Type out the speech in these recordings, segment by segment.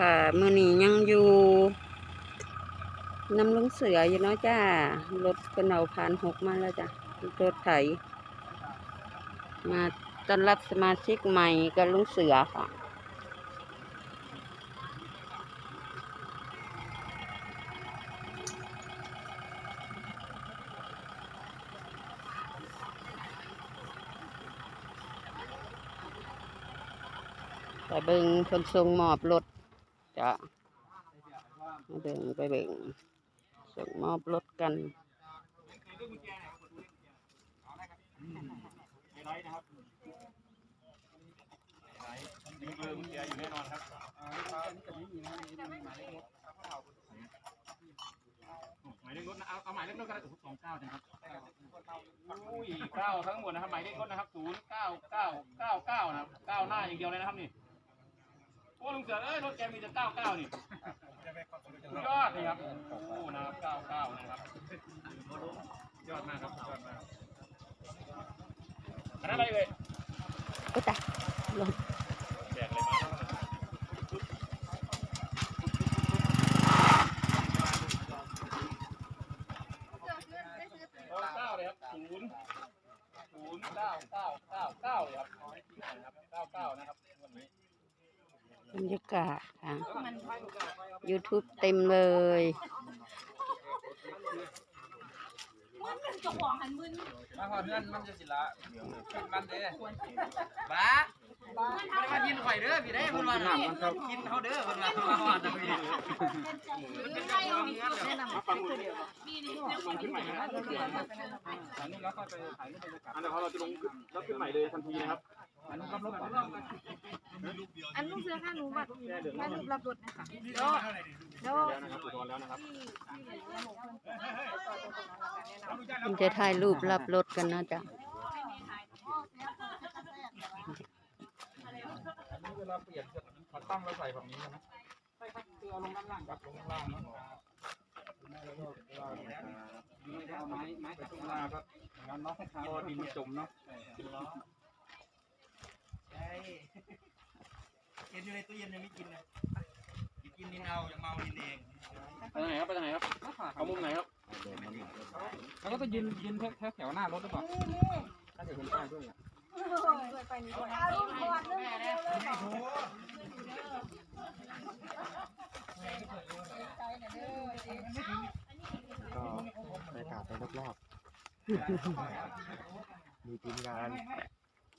ค่ะมือนี้ยังอยู่นำลุงเสืออยู่เนาะจ้ารถเป็นเอาผ่านหกมาแล้วจ้ะรถไถ มาต้อนรับสมาชิกใหม่กับลุงเสือค่ะไปเบิ่งคนทรงหมอบรถ จ้ะมาเบิ่งไปเบ่งส่งมอบรถกันหมายเลขรถนะเอาเอาหมายเลขรถก็ได้สองเก้านะครับอุ้ยเก้าทั้งหมดนะครับหมายเลขรถนะครับศูนย์เก้าเก้าเก้าเก้านะครับเก้าหน้าอย่างเดียวเลยนะครับนี่ อ้ลุงเสือเอ้ยรถแกมีแต่เก้าเก้านี่สุดยอดนี่ครับโอ้นะครับเก้าเก้านะครับยอดมากครับยอดมากอันนั้นอะไรเอ่ยก็ตายลงแจกเลยมาเก้าเลยครับศูนย์ศูนย์เก้าเก้าเก้าเก้าเลยครับนะครับเก้าเก้านะครับ บรรยากาศค่ะ YouTube เต็มเลยมาหอดเงินมันจะสิละมันเด้บ้าม่ได้มากินข่อยเด้อพี่เด้เพิ่นว่าน่ะกินเขาเด้อเพิ่นว่ามาหอดนะพี่มันเป็นการวางเงินเหรอมาฟังมือฟังขึ้นใหม่นะครับอันนี้แล้วค่อยไปถ่ายรูปบรรยากาศอันนี้เราจะลงรับขึ้นใหม่เลยทันทีนะครับอันนี้รับก่อน อันลูกเสื้อข้าหนูบัตรถ่ายรูปรับรถนะคะเดี๋ยวเดี๋ยวแล้วนะครับอุปกรณ์แล้วนะครับคุณจะถ่ายรูปรับรถกันนะจ๊ะเวลาเปลี่ยนมาตั้งแล้วใส่ฝั่งนี้นะใช่ครับคือเอาลงด้านล่างครับลงด้านล่างเนาะเอาไม้ไม้จากข้างล่างครับอย่างนั้นเนาะพอดินจมเนาะ เย็นอยู่ในตู้เย็นยังไม่กินเลยกินนินเอาอย่างเมานินเองไปทางไหนครับไปทางไหนครับเอามุมไหนครับแล้วก็จะยืนยืนแถวแถวหน้ารถหรือเปล่าถ้าจะเห็นป้ายด้วยอะก็บรรยากาศไปรอบๆมีทีมงาน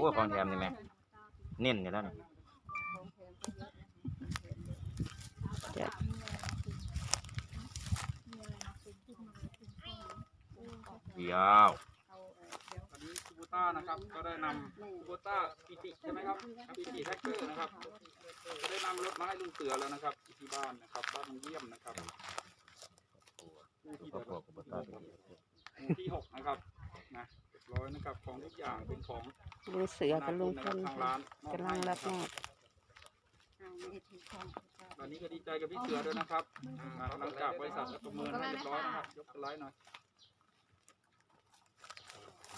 โอ้ของแถมนี่แม่เน้นอยู่แล้วนี่จ้ะเดี๋ยววันนี้คูโบต้านะครับ ก็ได้นำคูโบต้าปีติใช่ไหมครับปีติแท็กเตอร์นะครับก็ได้นำรถมาให้ลุงเสือแล้วนะครับที่บ้านนะครับบ้านลุงเยี่ยมนะครับหมู่ที่ขอเท่าบไห รียบร้อยนะครับของทุกอย่างเป็นของลุงเสือกับลุงพลทางร้านมอบกำลังให้รับนะมคอบวันนี้ก็ดีใจกับพี่เสือด้วยนะครับอ่ากำลังจากบริษัทก็ประเมินให้เรียบร้อยนะครับยกสไลด์หน่อย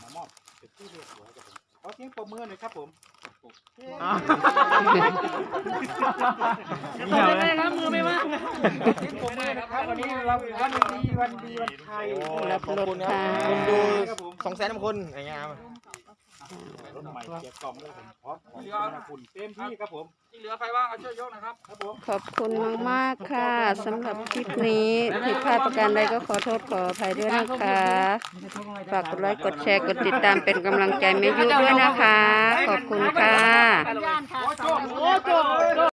มามอบเป็นที่เรียบร้อยครับผมขอเสียงปรบมือหน่อยครับผม เดี๋ยวเลยครับมือไม่ว่างเสียงปรบมือนะครับวันนี้เราวันดีวันดีวันไทยรับรถค่ะคนดูสองแสนคนอย่างเงี้ยครับ รถใหม่เกียร์กล่อมเลยผมพร้อมของเหลือคุณเต็มที่ครับผมที่เหลือใครว่างเอาช่วยยกนะครับครับผมขอบคุณมากๆค่ะสำหรับคลิปนี้ผิดพลาดประการใดก็ขอโทษขออภัยด้วยนะคะฝากกดไลค์กดแชร์กดติดตามเป็นกำลังใจแม่ยุด้วยนะคะ ขอบคุณค่ะย่านค่ะโอ้โจโจ